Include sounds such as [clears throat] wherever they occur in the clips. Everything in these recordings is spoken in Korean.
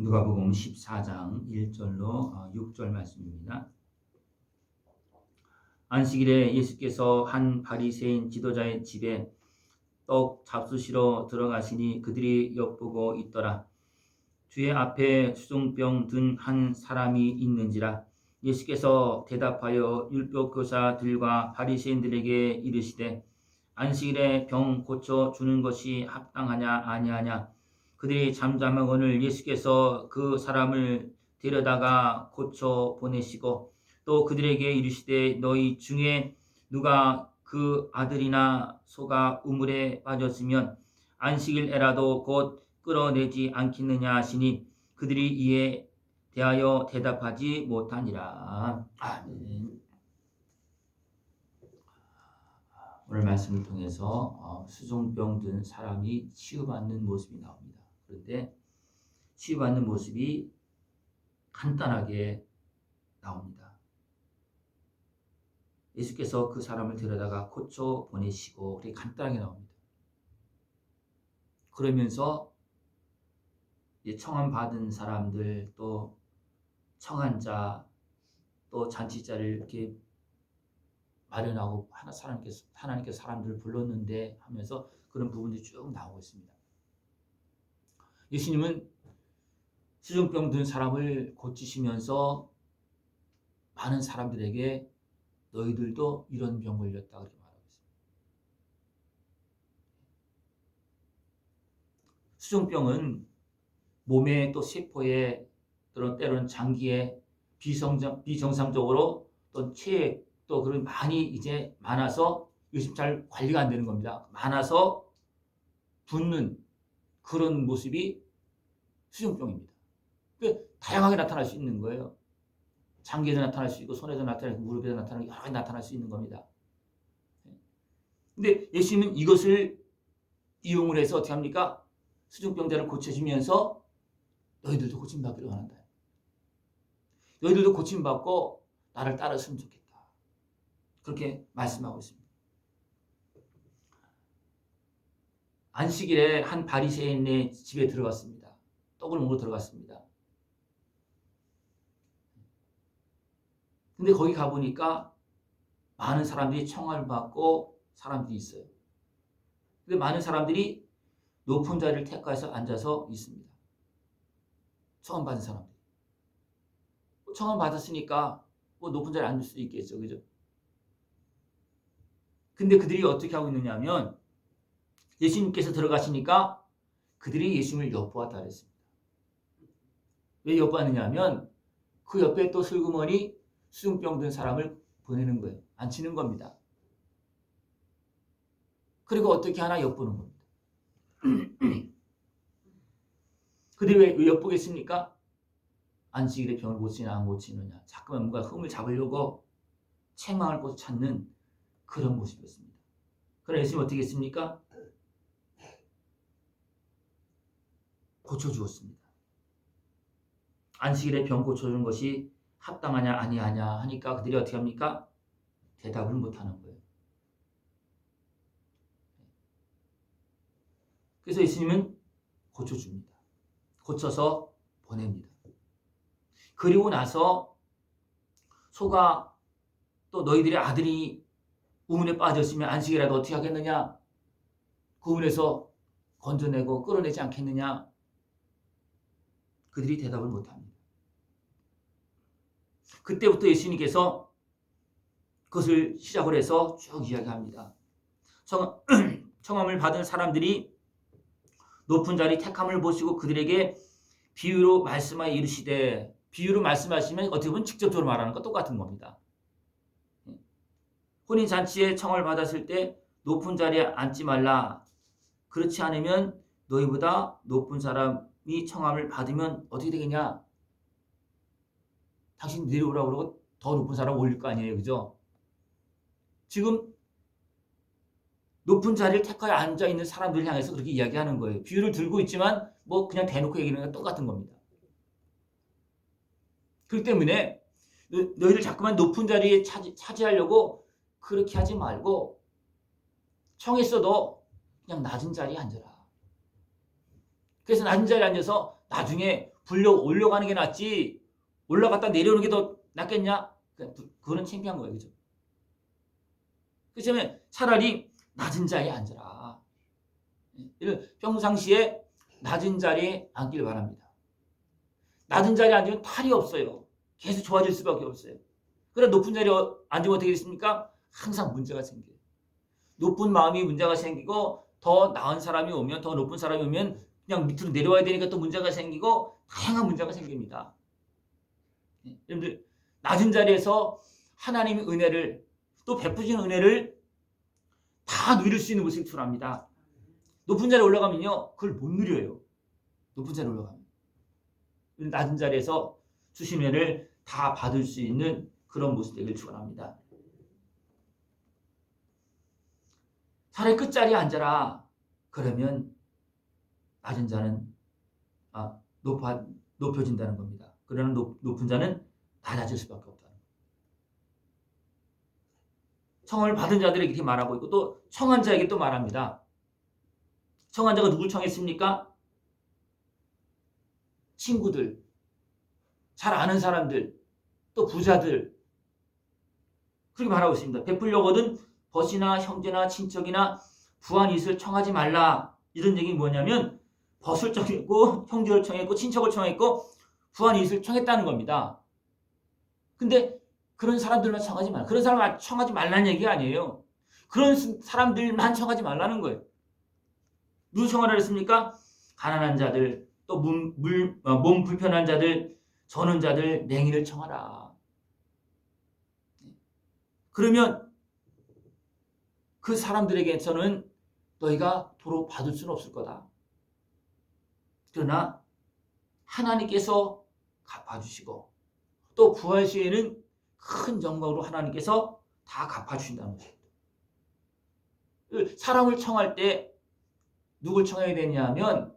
누가복음 14장 1절로 6절 말씀입니다. 안식일에 예수께서 한 바리새인 지도자의 집에 떡 잡수시러 들어가시니 그들이 엿보고 있더라. 주의 앞에 수종병 든 한 사람이 있는지라 예수께서 대답하여 율법 교사들과 바리새인들에게 이르시되 안식일에 병 고쳐 주는 것이 합당하냐 아니하냐 그들이 잠잠하거늘 예수께서 그 사람을 데려다가 고쳐 보내시고 또 그들에게 이르시되 너희 중에 누가 그 아들이나 소가 우물에 빠졌으면 안식일에라도 곧 끌어내지 않겠느냐 하시니 그들이 이에 대하여 대답하지 못하니라. 아멘. 오늘 말씀을 통해서 어, 수종병 든 사람이 치유받는 모습이 나옵니다. 그런데 치유받는 모습이 간단하게 나옵니다. 예수께서 그 사람을 데려다가 고쳐 보내시고 그렇게 간단하게 나옵니다. 그러면서 청함 받은 사람들 또 청한 자 또 잔치자를 이렇게 마련하고 하나 하나님께서 하나님께서 사람들을 불렀는데 하면서 그런 부분들이 쭉 나오고 있습니다. 예수님은 수종병 든 사람을 고치시면서 많은 사람들에게 너희들도 이런 병 걸렸다 그렇게 말하고 있습니다. 수종병은 몸에 또 세포에 또는 때로는 장기에 비성장, 비정상적으로 또 체액 또 그런 많이 이제 많아서 요즘 잘 관리가 안 되는 겁니다. 많아서 붓는 그런 모습이 수종병입니다. 그 다양하게 나타날 수 있는 거예요. 장기에도 나타날 수 있고 손에도 나타나고 무릎에도 나타나고 여러 가지 나타날 수 있는 겁니다. 근데 예수님은 이것을 이용을 해서 어떻게 합니까? 수종병자를 고쳐주면서 너희들도 고침받기를 원한다. 너희들도 고침받고 나를 따랐으면 좋겠다. 그렇게 말씀하고 있습니다. 안식일에 한 바리새인의 집에 들어갔습니다. 떡을 먹으러 들어갔습니다. 근데 거기 가보니까 많은 사람들이 청을 받고 사람들이 있어요. 근데 많은 사람들이 높은 자리를 택해서 앉아서 있습니다. 청원 받은 사람들. 청원 받았으니까 뭐 높은 자리에 앉을 수 있겠죠. 그죠? 근데 그들이 어떻게 하고 있느냐 하면 예수님께서 들어가시니까 그들이 예수님을 엿보았다 그랬습니다. 왜 엿보았느냐 하면 그 옆에 또 슬그머니 수중병 든 사람을 보내는 거예요. 앉히는 겁니다. 그리고 어떻게 하나 엿보는 겁니다. [clears throat] 그들이 왜, 왜 엿보겠습니까? 안식일에 병을 고치냐 안 고치느냐 자꾸만 뭔가 흠을 잡으려고 책망을 꼭 찾는 그런 모습이었습니다. 그러나 예수님 어떻게 했습니까? 고쳐주었습니다. 안식일에 병 고쳐주는 것이 합당하냐 아니하냐 하니까 그들이 어떻게 합니까? 대답을 못하는 거예요. 그래서 예수님은 고쳐줍니다. 고쳐서 보냅니다. 그리고 나서 소가 또 너희들의 아들이 우문에 빠졌으면 안식이라도 어떻게 하겠느냐? 그 우문에서 건져내고 끌어내지 않겠느냐? 그들이 대답을 못합니다. 그때부터 예수님께서 그것을 시작을 해서 쭉 이야기합니다. 청, [clears throat] 청함을 받은 사람들이 높은 자리 택함을 보시고 그들에게 비유로 말씀하여 이르시되 비유로 말씀하시면 어떻게 보면 직접적으로 말하는 것 똑같은 겁니다. 혼인 잔치에 청을 받았을 때 높은 자리에 앉지 말라. 그렇지 않으면 너희보다 높은 사람 이 청함을 받으면 어떻게 되겠냐? 당신 내려오라고 그러고 더 높은 사람 올릴 거 아니에요. 그죠? 지금 높은 자리를 택하여 앉아 있는 사람들 향해서 그렇게 이야기하는 거예요. 비유를 들고 있지만 뭐 그냥 대놓고 얘기하는 건 똑같은 겁니다. 그렇기 때문에 너희들 자꾸만 높은 자리에 차지, 차지하려고 그렇게 하지 말고 청했어도 그냥 낮은 자리에 앉아라. 그래서 낮은 자리에 앉아서 나중에 불려 올려가는 게 낫지 올라갔다 내려오는 게 더 낫겠냐? 그- 그거는 창피한 거예요, 그죠? 그렇다면 차라리 낮은 자리에 앉아라. 평상시에 낮은 자리에 앉길 바랍니다. 낮은 자리에 앉으면 탈이 없어요. 계속 좋아질 수밖에 없어요. 그래 높은 자리에 앉으면 어떻게 됐습니까? 항상 문제가 생겨요. 높은 마음이 문제가 생기고 더 나은 사람이 오면 더 높은 사람이 오면 그냥 밑으로 내려와야 되니까 또 문제가 생기고 다양한 문제가 생깁니다. 예, 여러분들 낮은 자리에서 하나님의 은혜를 또 베푸신 은혜를 다 누릴 수 있는 모습이 필요합니다. 높은 자리에 올라가면요 그걸 못 누려요. 높은 자리에 올라가면 낮은 자리에서 주신 은혜를 다 받을 수 있는 그런 모습 되길 축원합니다. 차라리 끝자리에 앉아라. 그러면 낮은 자는 아, 높아 높여진다는 겁니다. 그러나 높, 높은 자는 낮아질 수밖에 없다는 거예요. 청을 받은 자들에게 이렇게 말하고 있고 또 청한 자에게 또 말합니다. 청한 자가 누굴 청했습니까? 친구들, 잘 아는 사람들, 또 부자들 그렇게 말하고 있습니다. 베풀려거든 벗이나 형제나 친척이나 부한 이웃을 청하지 말라. 이런 얘기 뭐냐면 벗을 청했고 형제를 청했고 친척을 청했고 부한 이웃을 청했다는 겁니다. 근데 그런 사람들만 청하지 말라. 그런 사람 청하지 말라는 얘기가 아니에요. 그런 사람들만 청하지 말라는 거예요. 누구 청하라 했습니까? 가난한 자들, 또 몸, 물, 어, 몸 불편한 자들, 전원 자들, 맹인을 청하라. 그러면 그 사람들에게서는 너희가 도로 받을 수는 없을 거다. 그러나 하나님께서 갚아주시고 또 부활 시에는 큰 영광으로 하나님께서 다 갚아주신다는 것입니다. 그 사람을 청할 때 누굴 청해야 되냐면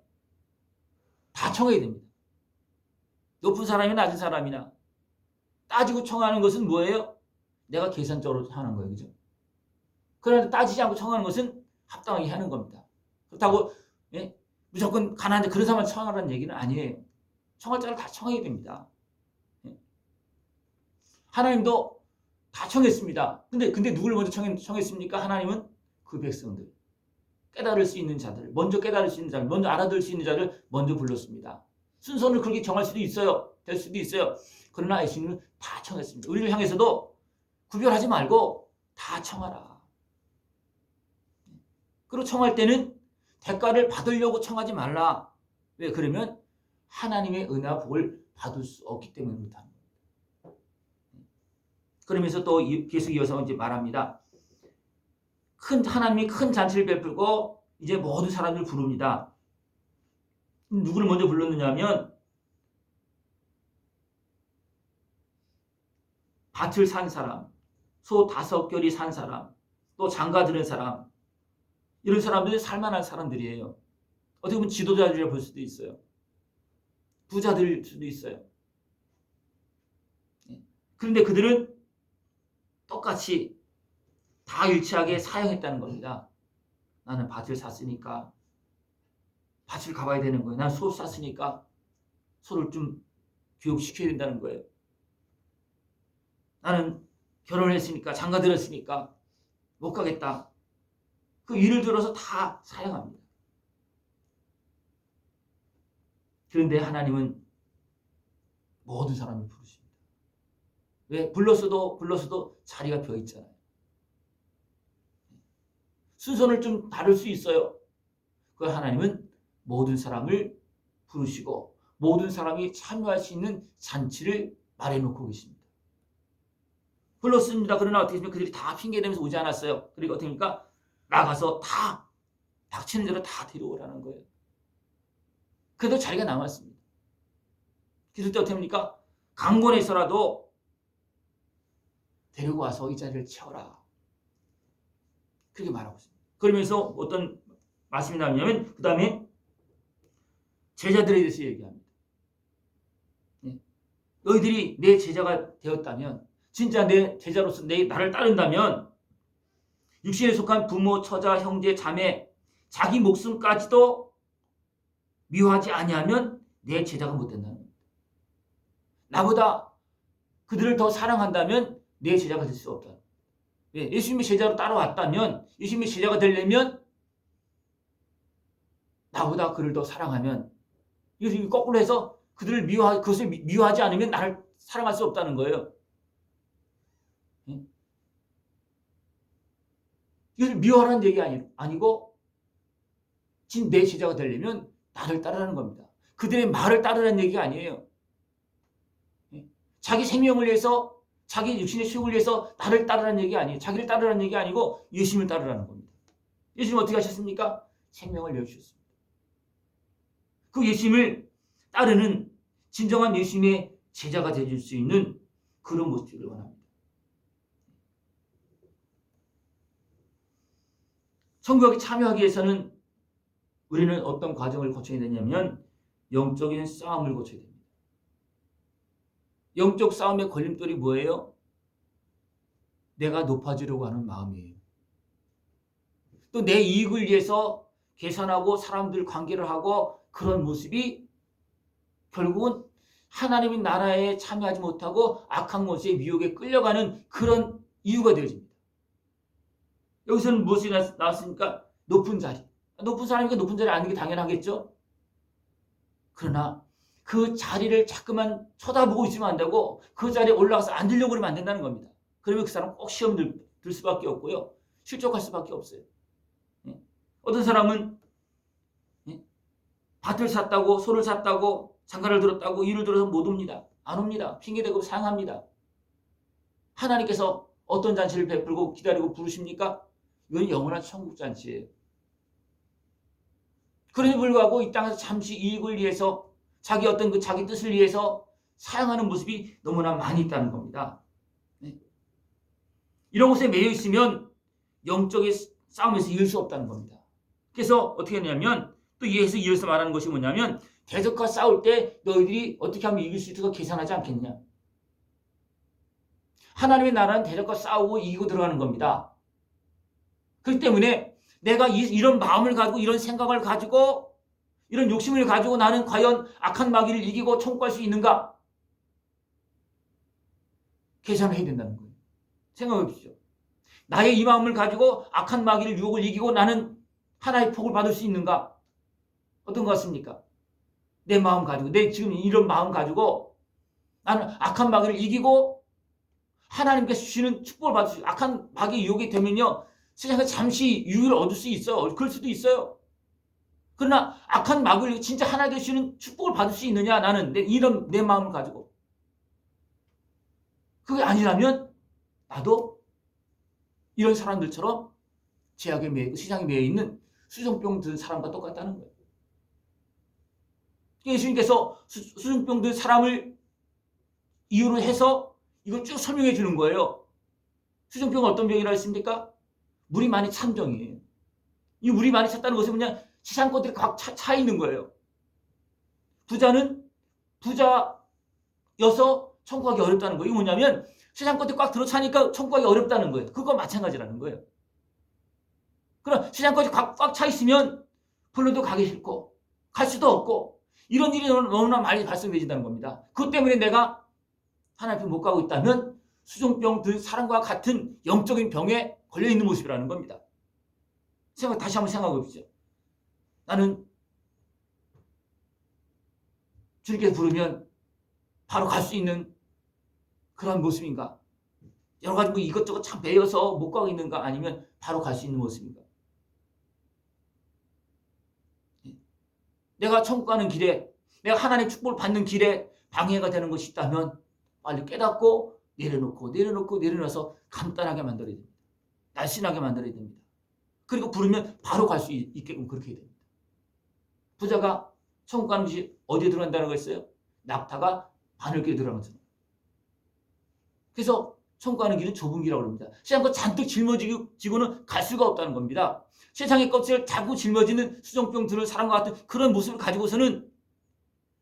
다 청해야 됩니다. 높은 사람이나 낮은 사람이나 따지고 청하는 것은 뭐예요? 내가 계산적으로 하는 거예요. 그죠? 그런데 따지지 않고 청하는 것은 합당하게 하는 겁니다. 그렇다고 예? 무조건 가난한데 그런 사람만 청하라는 얘기는 아니에요. 청할 자를 다 청해야 됩니다. 예? 하나님도 다 청했습니다. 근데 근데 누굴 먼저 청했, 청했습니까? 하나님은 그 백성들 깨달을 수 있는 자들, 먼저 깨달을 수 있는 자들, 먼저 알아들 수 있는 자를 먼저 불렀습니다. 순서를 그렇게 정할 수도 있어요. 될 수도 있어요. 그러나 예수님은 다 청했습니다. 우리를 향해서도 구별하지 말고 다 청하라. 그리고 청할 때는 대가를 받으려고 청하지 말라. 왜? 그러면 하나님의 은혜와 복을 받을 수 없기 그렇다는 겁니다. 그러면서 또 계속 이어서 이제 말합니다. 큰 하나님이 큰 잔치를 베풀고 이제 모든 사람들 부릅니다. 누구를 먼저 불렀느냐면 밭을 산 사람, 소 다섯 결이 산 사람, 또 장가 들은 사람, 이런 사람들이 살만한 사람들이에요. 어떻게 보면 지도자들이라 볼 수도 있어요. 부자들일 수도 있어요. 예. 그런데 그들은 똑같이 다 일치하게 사용했다는 겁니다. 나는 밭을 샀으니까 밭을 가봐야 되는 거예요. 난 소 샀으니까 소를 좀 교육시켜야 된다는 거예요. 나는 결혼했으니까 장가 들었으니까 못 가겠다. 그 일을 들어서 다 사용합니다. 그런데 하나님은 모든 사람을 부르십니다. 왜? 불렀어도 불렀어도 자리가 비어 있잖아요. 순서를 좀 다를 수 있어요. 그 하나님은 모든 사람을 부르시고 모든 사람이 참여할 수 있는 잔치를 마련해놓고 계십니다. 불렀습니다. 그러나 어떻게 보면 그들이 다 핑계대면서 오지 않았어요. 그리고 어떻게 합니까? 나가서 다 닥치는 대로 다 데려오라는 거예요. 그래도 자리가 남았습니다. 그럴 때 어떻게 합니까? 강권에서라도 데리고 와서 이 자리를 채워라. 그렇게 말하고 있습니다. 그러면서 어떤 말씀이 나오냐면 그 다음에 제자들에 대해서 얘기합니다. 네. 너희들이 내 제자가 되었다면 진짜 내 제자로서 내 나를 따른다면 육신에 속한 부모, 처자, 형제, 자매, 자기 목숨까지도 미워하지 아니하면 내 제자가 못 된다는 겁니다. 나보다 그들을 더 사랑한다면 내 제자가 될 수 없다. 예, 예수님의 제자로 따라왔다면 예수님의 제자가 되려면 나보다 그를 더 사랑하면 이거 거꾸로 해서 그들을 미워하 그것을 미- 미워하지 않으면 나를 사랑할 수 없다는 거예요. 예? 이것을 미워하라는 얘기 아니, 아니고 진 내 제자가 되려면 나를 따르라는 겁니다. 그들의 말을 따르라는 얘기가 아니에요. 예? 자기 생명을 위해서 자기 육신의 수욕을 위해서 나를 따르라는 얘기 아니에요. 자기를 따르라는 얘기 아니고 예수님을 따르라는 겁니다. 예수님 어떻게 하셨습니까? 생명을 내주셨습니다. 그 예수님을 따르는 진정한 예수님의 제자가 되줄 수 있는 그런 모습을 원합니다. 천국에 참여하기 위해서는 우리는 어떤 과정을 거쳐야 되냐면 영적인 싸움을 거쳐야 됩니다. 영적 싸움의 걸림돌이 뭐예요? 내가 높아지려고 하는 마음이에요. 또 내 이익을 위해서 계산하고 사람들 관계를 하고 그런 모습이 결국은 하나님의 나라에 참여하지 못하고 악한 것의 미혹에 끌려가는 그런 이유가 되어집니다. 여기서는 무엇이 나- 나왔습니까? 높은 자리. 높은 사람이니까 높은 자리에 앉는 게 당연하겠죠? 그러나 그 자리를 자꾸만 쳐다보고 있으면 안 되고 그 자리에 올라가서 앉으려고 그러면 안 된다는 겁니다. 그러면 그 사람 꼭 시험 들, 들 수밖에 없고요. 실족할 수밖에 없어요. 예? 어떤 사람은 예? 밭을 샀다고 소를 샀다고 장가를 들었다고 일을 들어서 못 옵니다. 안 옵니다. 핑계대고 상합니다. 하나님께서 어떤 잔치를 베풀고 기다리고 부르십니까? 이건 영원한 천국 잔치예요. 그럼에도 불구하고 이 땅에서 잠시 이익을 위해서 자기 어떤 그 자기 뜻을 위해서 사용하는 모습이 너무나 많이 있다는 겁니다. 네. 이런 곳에 매여 있으면 영적인 싸움에서 이길 수 없다는 겁니다. 그래서 어떻게 하냐면 또 이에서 이어서 말하는 것이 뭐냐면 대적과 싸울 때 너희들이 어떻게 하면 이길 수 있을까 계산하지 않겠냐. 하나님의 나라는 대적과 싸우고 이기고 들어가는 겁니다. 그렇기 때문에 내가 이, 이런 마음을 가지고 이런 생각을 가지고 이런 욕심을 가지고 나는 과연 악한 마귀를 이기고 청구할 수 있는가? 계산을 해야 된다는 거예요. 생각해 보십시오. 나의 이 마음을 가지고 악한 마귀를 유혹을 이기고 나는 하나의 복을 받을 수 있는가? 어떤 것 같습니까? 내 마음 가지고 내 지금 이런 마음 가지고 나는 악한 마귀를 이기고 하나님께서 주시는 축복을 받을 수 악한 마귀 유혹이 되면요 세상에 잠시 유익을 얻을 수 있어요. 그럴 수도 있어요. 그러나 악한 마귀를 진짜 하나님께 주시는 축복을 받을 수 있느냐 나는 내, 이런 내 마음을 가지고 그게 아니라면 나도 이런 사람들처럼 제약에 매여 시장에 매여 있는 수정병 든 사람과 똑같다는 거예요. 예수님께서 수, 수정병 든 사람을 이유로 해서 이걸 쭉 설명해 주는 거예요. 수정병은 어떤 병이라 했습니까? 물이 많이 찬 병이에요. 이 물이 많이 찼다는 것은? 세상 것들이 각 차, 차 있는 거예요. 부자는 부자여서 청구하기 어렵다는 거예요. 이게 뭐냐면 것들이 꽉 들어차니까 청구하기 어렵다는 거예요. 그거 마찬가지라는 거예요. 그럼 것이 꽉 차 있으면 별로도 가기 싫고 갈 수도 없고 이런 일이 너무나 많이 발생되진다는 겁니다. 그것 때문에 내가 하나님 앞에 못 가고 있다면 수종병 든 사람과 같은 영적인 병에 걸려 있는 모습이라는 겁니다. 생각 다시 한번 생각해 보십시오. 나는 주님께서 부르면 바로 갈 수 있는 그런 모습인가? 여러 가지 뭐 이것저것 참 배워서 못 가고 있는가? 아니면 바로 갈 수 있는 모습인가? 내가 천국 가는 길에 내가 하나님 축복을 받는 길에 방해가 되는 것이 있다면 빨리 깨닫고 내려놓고 내려놓고 내려놔서 간단하게 만들어야 됩니다. 날씬하게 만들어야 됩니다. 그리고 부르면 바로 갈 수 있게끔 그렇게 됩니다. 부자가 천국 가는 것이 어디에 들어간다는 거였어요? 낙타가 바늘귀에 들어간 것처럼. 그래서 천국 가는 길은 좁은 길이라고 합니다. 세상 것 잔뜩 짊어지고는 갈 수가 없다는 겁니다. 세상의 것을 자꾸 짊어지는 수정병 드는 사람과 같은 그런 모습을 가지고서는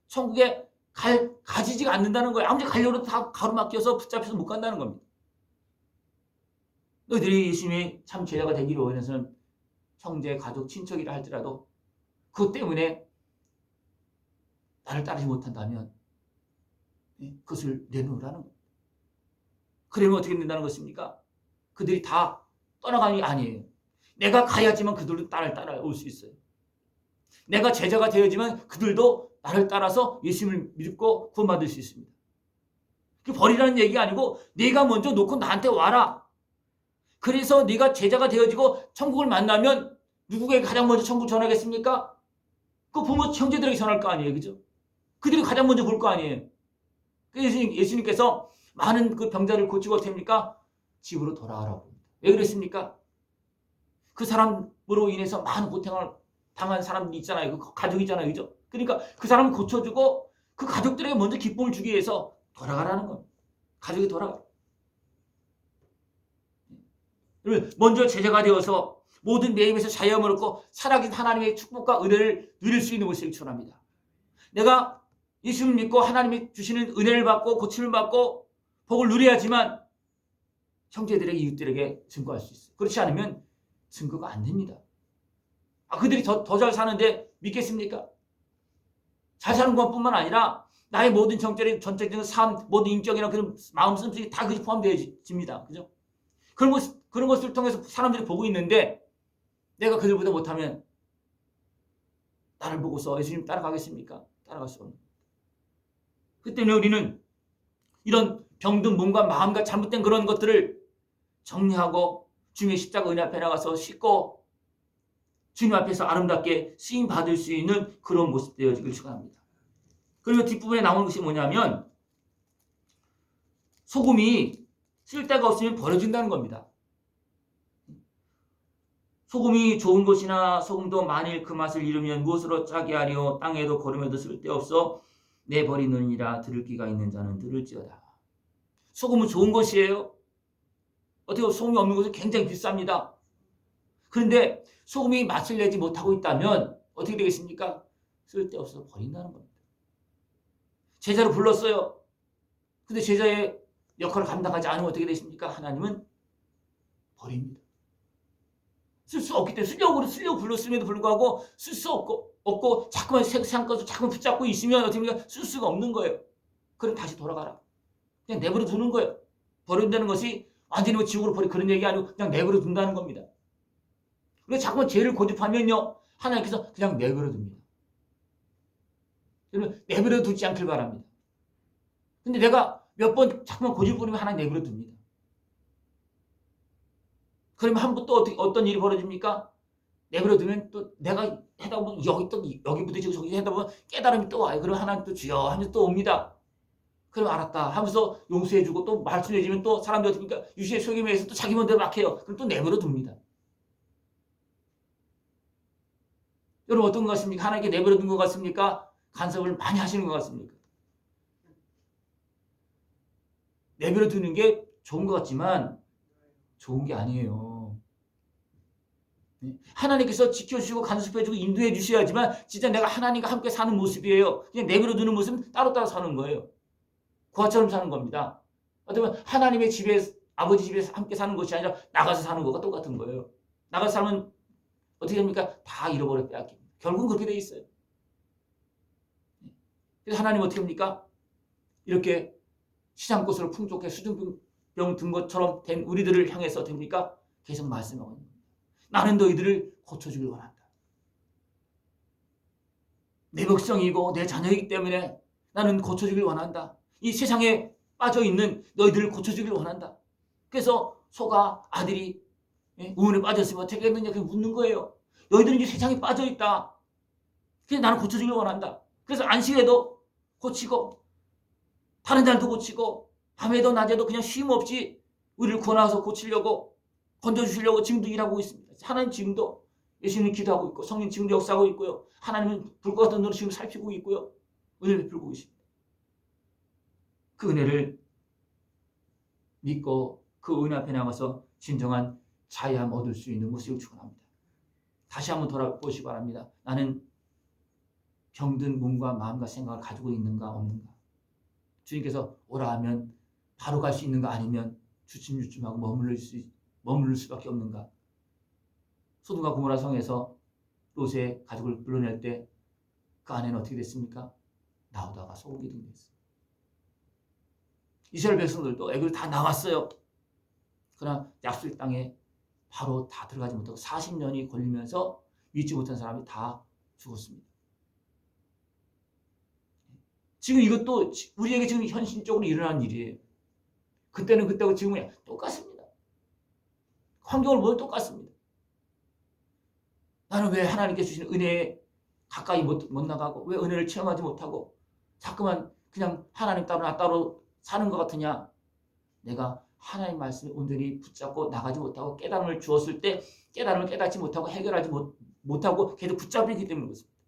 천국에 갈, 가지지가 않는다는 거예요. 아무리 가려고 다 가로막혀서 붙잡혀서 못 간다는 겁니다. 너희들이 예수님의 참 제자가 되기를 원해서는 형제, 가족, 친척이라 할지라도 그것 때문에 나를 따르지 못한다면 예, 그것을 내놓으라는 겁니다. 그러면 어떻게 된다는 것입니까? 그들이 다 떠나가니 아니에요. 내가 가야지만 그들도 나를 따라올 수 있어요. 내가 제자가 되어지만 그들도 나를 따라서 예수님을 믿고 구원받을 수 있습니다. 그 버리라는 얘기가 아니고 네가 먼저 놓고 나한테 와라. 그래서 네가 제자가 되어지고 천국을 만나면 누구에게 가장 먼저 천국 전하겠습니까? 그 부모 형제들에게 전할 거 아니에요, 그죠? 그들이 가장 먼저 볼 거 아니에요. 예수님, 예수님께서 많은 그 병자를 고치고 어떻게 합니까? 집으로 돌아가라고 합니다. 왜 그랬습니까? 그 사람으로 인해서 많은 고통을 당한 사람들이 있잖아요. 그 가족이잖아요. 그죠? 그러니까 그 사람을 고쳐주고 그 가족들에게 먼저 기쁨을 주기 위해서 돌아가라는 겁니다. 가족이 돌아가. 먼저 제자가 되어서 모든 매임에서 자유함을 얻고 살아계신 하나님의 축복과 은혜를 누릴 수 있는 것을 축원합니다. 내가 예수를 믿고 하나님이 주시는 은혜를 받고 고침을 받고 복을 누려야지만 형제들에게 이웃들에게 증거할 수 있어요. 그렇지 않으면 증거가 안 됩니다. 아, 그들이 더 잘 사는데 믿겠습니까? 잘 사는 것뿐만 아니라 나의 모든 정적인 전적인 삶, 모든 인격이나 그런 마음 씀씀이 다 그것이 포함되어집니다. 그죠? 그런 것 그런 것을 통해서 사람들이 보고 있는데 내가 그들보다 못하면 나를 보고서 예수님 따라가겠습니까? 따라갈 수 없는. 그 때문에 우리는 이런 병든 몸과 마음과 잘못된 그런 것들을 정리하고 주님의 십자가 은혜 앞에 나가서 씻고 주님 앞에서 아름답게 쓰임 받을 수 있는 그런 모습 되어지길 축원합니다. 그리고 뒷부분에 나오는 것이 뭐냐면 소금이 쓸데가 없으면 버려진다는 겁니다. 소금이 좋은 것이나 소금도 만일 그 맛을 잃으면 무엇으로 짜게 하리오 땅에도 거름에도 쓸데없어 내버리느니라 들을 기가 있는 자는 들을지어다. 소금은 좋은 것이에요. 어떻게 보면 소금이 없는 것은 굉장히 비쌉니다. 그런데 소금이 맛을 내지 못하고 있다면 어떻게 되겠습니까? 쓸데없어 버린다는 겁니다. 제자를 불렀어요. 근데 제자의 역할을 감당하지 않으면 어떻게 되십니까? 하나님은 버립니다. 쓸 수 없기 때문에 쓰려고 쓰려고 불렀음에도 불구하고 쓸 수 없고 없고 자꾸만 생각한 것을 자꾸만 붙잡고 있으면 어떻게 됩니까? 쓸 수가 없는 거예요. 그럼 다시 돌아가라. 그냥 내버려 두는 거예요. 버린다는 것이 완전히 뭐 지옥으로 버리 그런 얘기 아니고 그냥 내버려 둔다는 겁니다. 그래서 자꾸만 죄를 고집하면요 하나님께서 그냥 내버려 둡니다. 여러분 내버려 두지 않길 바랍니다. 근데 내가 몇 번 자꾸만 고집 부리면 하나님 내버려 둡니다. 그러면 한 번또 어떤 일이 벌어집니까? 내버려 두면 또 내가 하다 보면 여기 또 여기 부딪히고 저기 하다 보면 깨달음이 또 와요. 그러면 하나님 또 주여 하면서 또 옵니다. 그럼 알았다 하면서 용서해주고 또 말씀해주면 또 사람들이 어떻습니까? 유시의 속임에 의해서 또 자기 먼저 막 해요. 그럼 또 내버려 둡니다. 여러분 어떤 것 같습니까? 하나님께 내버려 둔 것 같습니까? 간섭을 많이 하시는 것 같습니까? 내버려 두는 게 좋은 것 같지만 좋은 게 아니에요. 네? 하나님께서 지켜주시고 간섭해주고 인도해 주셔야지만 진짜 내가 하나님과 함께 사는 모습이에요. 그냥 내버려 두는 모습은 따로따로 사는 거예요. 고아처럼 사는 겁니다. 어쩌면 하나님의 집에 아버지 집에서 함께 사는 것이 아니라 나가서 사는 것과 똑같은 거예요. 나가서 살면 어떻게 됩니까? 다 잃어버려 빼앗깁니다. 결국은 그렇게 돼 있어요. 그래서 하나님 어떻게 합니까? 이렇게 시장꽃으로 풍족해 수준병 든 것처럼 된 우리들을 향해서 됩니까? 계속 말씀하고 있는 겁니다. 나는 너희들을 고쳐주길 원한다. 내 백성이고 내 자녀이기 때문에 나는 고쳐주길 원한다. 이 세상에 빠져 있는 너희들을 고쳐주길 원한다. 그래서 소가 아들이 우운에 빠졌으면 어떻게 했느냐 그렇게 묻는 거예요. 너희들은 이제 세상에 빠져 있다. 그래서 나는 고쳐주길 원한다. 그래서 안식에도 고치고 다른 날도 고치고 밤에도 낮에도 그냥 쉼 없이 우리를 구원하서 고치려고 건져주시려고 지금도 일하고 있습니다. 하나님 지금도 예수님 기도하고 있고 성령 지금도 역사하고 있고요. 하나님은 불과 같은 눈으로 지금 살피고 있고요. 은혜를 베풀고 있습니다. 그 은혜를 믿고 그 은혜 앞에 나가서 진정한 자유함 얻을 수 있는 모습을 축원합니다. 다시 한번 돌아보시기 바랍니다. 나는 병든 몸과 마음과 생각을 가지고 있는가 없는가? 주님께서 오라 하면 바로 갈 수 있는가 아니면 주춤주춤하고 머무를 수 머무를 수밖에 없는가? 소돔과 고모라 성에서 롯의 가족을 불러낼 때그 아내는 어떻게 됐습니까? 나오다가 소고기 등됐어요. 이스라엘 백성들도 애굽을 다 나갔어요. 그러나 약속 땅에 바로 다 들어가지 못하고 40년이 걸리면서 믿지 못한 사람이 다 죽었습니다. 지금 이것도 우리에게 지금 현실적으로 일어난 일이에요. 그때는 그때고 지금은 똑같습니다. 환경을 보면 똑같습니다. 나는 왜 하나님께 주신 은혜에 가까이 못, 못 나가고 왜 은혜를 체험하지 못하고 자꾸만 그냥 하나님 따로 나 따로 사는 것 같으냐? 내가 하나님 말씀에 온전히 붙잡고 나가지 못하고 깨달음을 주었을 때 깨달음을 깨닫지 못하고 해결하지 못, 못하고 계속 붙잡히기 때문에 그렇습니다.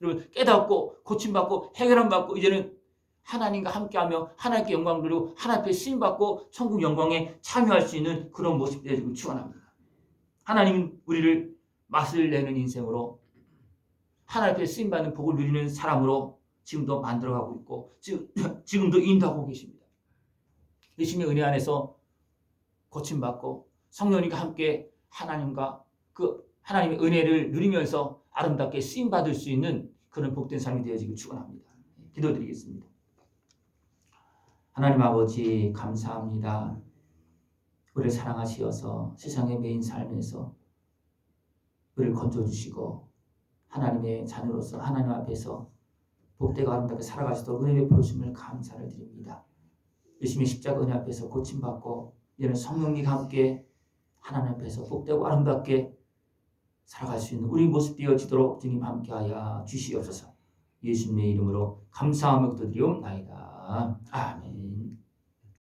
여러분 깨닫고 고침받고 해결함 받고 이제는 하나님과 함께하며 하나님께 영광 돌리고 하나님 앞에 쓰임 받고 천국 영광에 참여할 수 있는 그런 모습들이 지금 축원합니다. 하나님은 우리를 맛을 내는 인생으로 하나님 앞에 쓰임 받는 복을 누리는 사람으로 지금도 만들어가고 있고 지금 [clears throat] 지금도 인도하고 계십니다. 예수님의 은혜 안에서 고침받고 성령님과 함께 하나님과 그 하나님의 은혜를 누리면서 아름답게 쓰임 받을 수 있는 그런 복된 삶이 되어지길 축원합니다. 기도드리겠습니다. 하나님 아버지 감사합니다. 우리를 사랑하시어서 세상의 메인 삶에서 우리를 건져 주시고 하나님의 자녀로서 하나님 앞에서 복되고 아름답게 있도록 은혜 베풀어 주심을 감사를 드립니다. 예수님의 십자가 은혜 앞에서 고침받고 이제는 성령님과 함께 하나님 앞에서 복되고 아름답게 살아갈 수 있는 우리 모습 되어지도록 주님 함께하여 주시옵소서. 예수님의 이름으로 감사하며 기도드리옵나이다. 아멘.